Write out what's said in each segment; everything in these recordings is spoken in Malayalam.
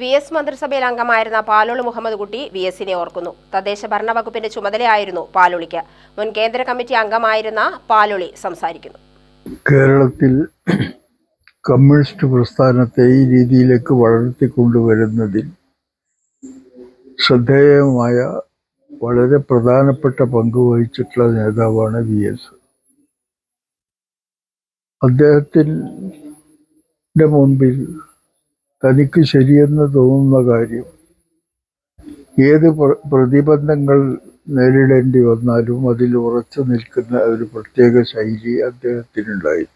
വി എസ് മന്ത്രിസഭയിൽ അംഗമായിരുന്ന പാലോളി മുഹമ്മദ് കുട്ടി വി എസിനെ ഓർക്കുന്നു. തദ്ദേശ ഭരണ വകുപ്പിന്റെ ചുമതലയായിരുന്നു പാലോളിക്ക്. മുൻ കേന്ദ്ര കമ്മിറ്റി അംഗമായിരുന്ന പാലോളി സംസാരിക്കുന്നു. കേരളത്തിൽ കമ്മ്യൂണിസ്റ്റ് പ്രസ്ഥാനത്തെ ഈ രീതിയിലേക്ക് വളർത്തിക്കൊണ്ടുവരുന്നതിൽ ശ്രദ്ധേയമായ വളരെ പ്രധാനപ്പെട്ട പങ്ക് വഹിച്ചിട്ടുള്ള നേതാവാണ് വി എസ്. അദ്ദേഹത്തിന്റെ മുമ്പിൽ തനിക്ക് ശരിയെന്ന് തോന്നുന്ന കാര്യം. ഏത് പ്ര- പ്രതിബന്ധങ്ങൾ നേരിടേണ്ടി വന്നാലും അതിൽ ഉറച്ചു നിൽക്കുന്ന ഒരു പ്രത്യേക ശൈലി അദ്ദേഹത്തിനുണ്ടായി.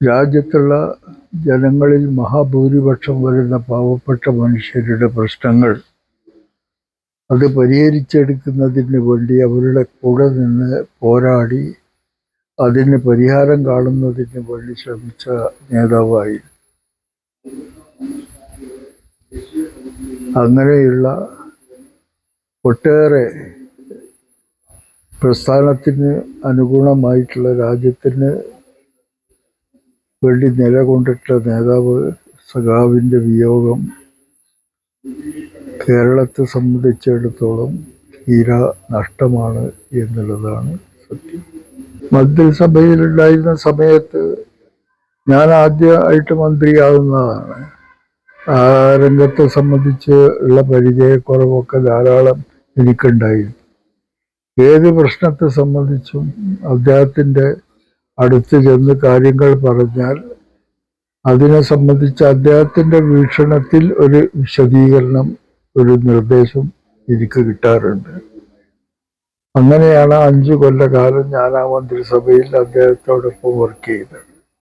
രാജ്യത്തുള്ള ജനങ്ങളിൽ മഹാഭൂരിപക്ഷം വരുന്ന പാവപ്പെട്ട മനുഷ്യരുടെ പ്രശ്നങ്ങൾ അത് പരിഹരിച്ചെടുക്കുന്നതിന് വേണ്ടി അവരുടെ കൂടെ നിന്ന് പോരാടി അതിന് പരിഹാരം കാണുന്നതിന് വേണ്ടി ശ്രമിച്ച നേതാവായി. അങ്ങനെയുള്ള ഒട്ടേറെ പ്രസ്ഥാനത്തിന് അനുഗുണമായിട്ടുള്ള രാജ്യത്തിന് വേണ്ടി നിലകൊണ്ടിട്ടുള്ള നേതാവ് സഖാവിന്റെ വിയോഗം കേരളത്തെ സംബന്ധിച്ചിടത്തോളം തീരാ നഷ്ടമാണ് എന്നുള്ളതാണ് സത്യം. മന്ത്രിസഭയിലുണ്ടായിരുന്ന സമയത്ത് ഞാൻ ആദ്യമായിട്ട് മന്ത്രിയാവുന്നതാണ്. ആ രംഗത്തെ സംബന്ധിച്ച് ഉള്ള പരിചയക്കുറവൊക്കെ ധാരാളം എനിക്കുണ്ടായിരുന്നു. ഏത് പ്രശ്നത്തെ സംബന്ധിച്ചും അദ്ദേഹത്തിന്റെ അടുത്ത് ചെന്ന് കാര്യങ്ങൾ പറഞ്ഞാൽ അതിനെ സംബന്ധിച്ച് അദ്ദേഹത്തിന്റെ വീക്ഷണത്തിൽ ഒരു വിശദീകരണം ഒരു നിർദ്ദേശം എനിക്ക് കിട്ടാറുണ്ട്. അങ്ങനെയാണ് അഞ്ചു കൊല്ലകാലം ഞാൻ ആ മന്ത്രിസഭയിൽ അദ്ദേഹത്തോടൊപ്പം വർക്ക് ചെയ്തത്.